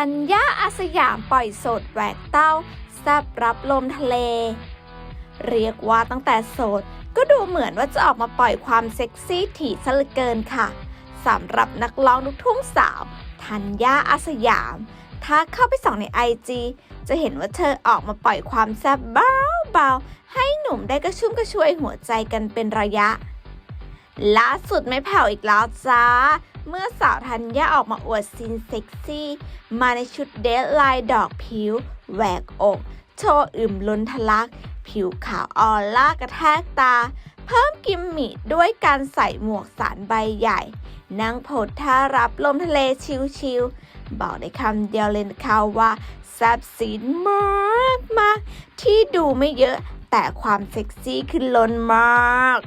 ธัญญาอาสยามปล่อยโสดแหวกเต้าแซบรับลมทะเล เรียกว่าตั้งแต่โสด ก็ดูเหมือนว่าจะออกมาปล่อยความเซ็กซี่ถี่ซะเหลือเกินค่ะสำหรับนักร้องลูกทุ่งสาวธัญญาอาสยาม ถ้าเข้าไปส่องในไอจีจะเห็นว่าเธอออกมาปล่อยความแซบเบาๆ ให้หนุ่มได้กระชุ่มกระชวยหัวใจกันเป็นระยะล่าสุดไม่แผ่วอีกแล้วจ้า เมื่อสาวธัญญาออกมาอวดซีนเซ็กซี่ มาในชุดเดทลายดอกผิว แหวกอก โชว์อึมล้นทะลัก ผิวขาวออร่ากระแทกตา เพิ่มกิมมิด้วยการใส่หมวกสารใบใหญ่ นั่งโพดท่ารับลมทะเลชิลๆบอกได้คำเดียวเลยนะคะว่าแซ่บซีนมากมากที่ดูไม่เยอะแต่ความเซ็กซี่คือล้นมาก